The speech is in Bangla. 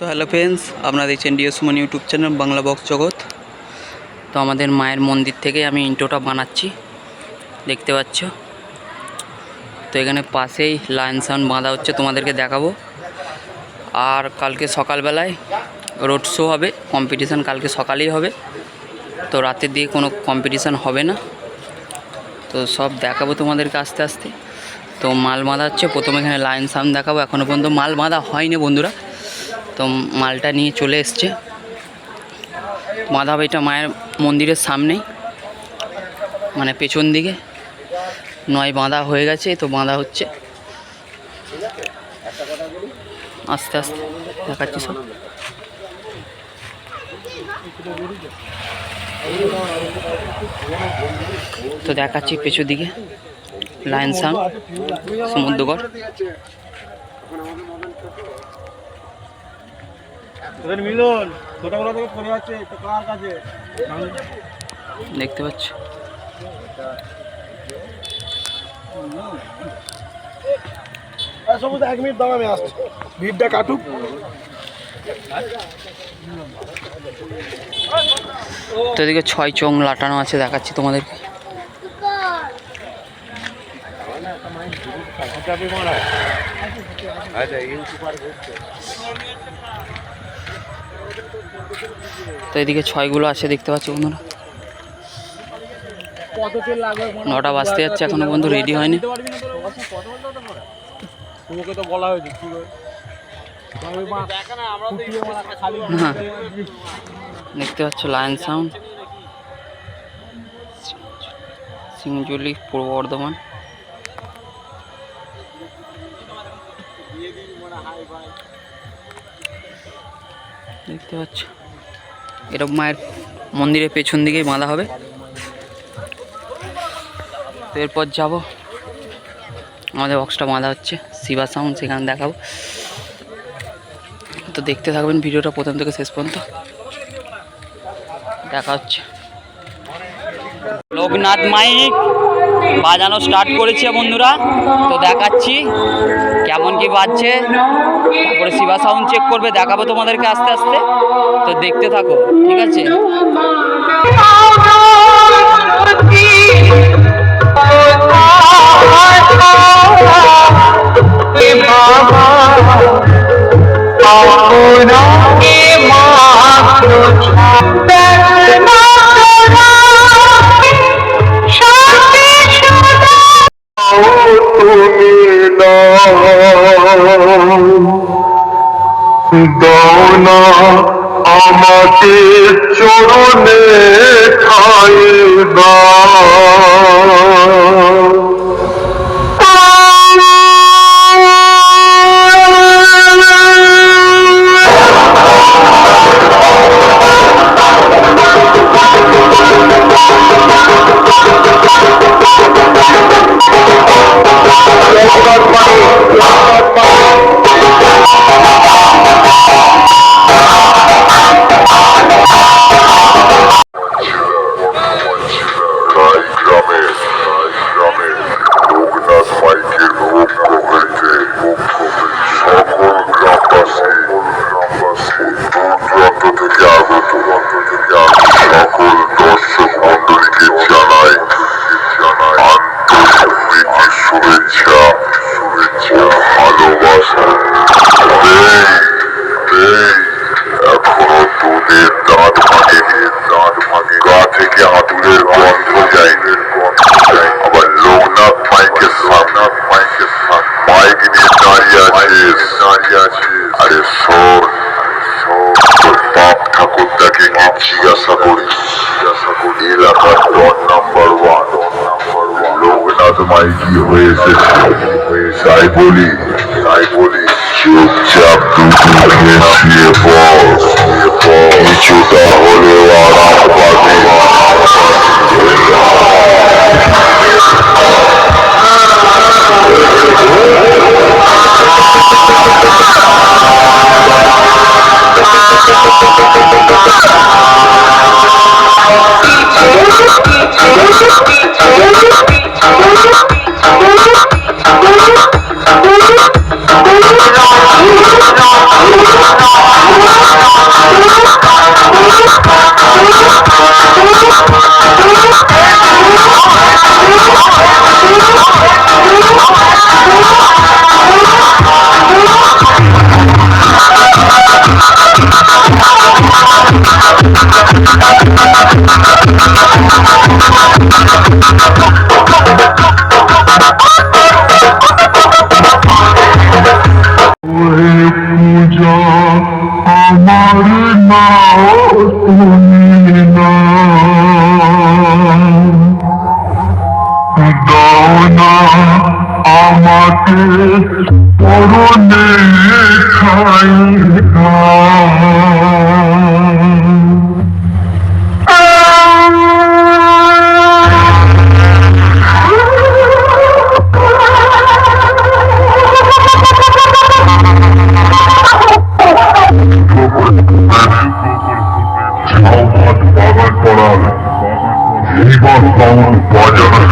তো হ্যালো ফ্রেন্ডস, আপনারা দেখছেন deo Suman YouTube channel, Bangla box Jagat. তো আমাদের মায়ের মন্দির থেকে আমি ইন্টোটা বানাচ্ছি, দেখতে পাচ্ছ। তো এখানে পাশেই লাইন সাউন্ড বাঁধা হচ্ছে, তোমাদেরকে দেখাবো। আর কালকে সকালবেলায় রোড শো হবে কম্পিটিশান কালকে সকালেই হবে। তো রাতের দিকে কোনো কম্পিটিশান হবে না। তো সব দেখাবো তোমাদেরকে আস্তে আস্তে। তো মাল বাঁধা হচ্ছে, প্রথমে এখানে লাইন সাউন্ড দেখাবো এখনও পর্যন্ত মাল বাঁধা হয়নি বন্ধুরা। তো মালটা নিয়ে চলে এসছে। মাধাবাইটা মায়ের মন্দিরের সামনেই মানে পেছন দিকে। নয় বাঁধা হয়ে গেছে, তো বাঁধা হচ্ছে। আস্তে আস্তে দেখাচ্ছি সব। তো দেখাচ্ছি পেছন দিকে লাইন সাউন্ড সমুদ্রগড়। তোদের মিলন ছোটবেলা থেকে পড়ে যাচ্ছে তো কার কাছে? দেখতে পাচ্ছ। সবুজ এক মিনিট দাম আমি আসছি। ভিড়টা কাটুক। তো এদিকে ছয় চোং লাটানো আছে দেখাচ্ছি তোমাদেরকে তো এদিকে ছয়গুলো আছে, দেখতে পাচ্ছ বন্ধুরা। নটা বাজতে যাচ্ছে এখনও বন্ধু রেডি হয়নি। হ্যাঁ দেখতে পাচ্ছ লায়ন সাউন্ড সিংজুলি, পূর্ব বর্ধমান। দেখতে পাচ্ছ। এরকম মায়ের মন্দিরের পেছন দিকেই বাঁধা হবে। এরপর যাব। আমাদের বক্সটা বাঁধা হচ্ছে। শিবা সাউন্ড সেখানে দেখাবো। তো দেখতে থাকবেন ভিডিওটা প্রথম থেকে শেষ পর্যন্ত। দেখা হচ্ছে। লোকনাথ মাইক। বাজানো স্টার্ট করেছে বন্ধুরা। তো দেখাচ্ছি কেমন কি বাজছে। তারপরে শিবা সাউন্ড চেক করবে, দেখাবো তোমাদেরকে আস্তে আস্তে। তো দেখতে থাকো, ঠিক আছে? দৌনা আমাকে চরণে ঠাই সকল দর্শক মন্ডলীকে জানাই আন্তরিক শুভেচ্ছা শুভেচ্ছা ভালোবাসা এখনও দুধের দাঁত ভাঙেনি দাঁত ভাঙে থেকে আতুরের গন্ধ যায় গন্ধ যায় আবার লোকনাথ মাইকের সামনাথ মাইকের মাইক নিয়ে দাঁড়িয়ে দাঁড়িয়ে আছে আরে শোন ঠাকুরটাকে জিজ্ঞাসা করিস জিজ্ঞাসা করি এলাকার don number one number one Loknath মাইকি হয়ে এসেছে তাই বলি তাই বলি চুপচাপ দুটো খেয়ে শুয়ে পড় কিছুটা হলেও আরাম পাবে আমাকে পরনে খাই না এইবার সাউন্ড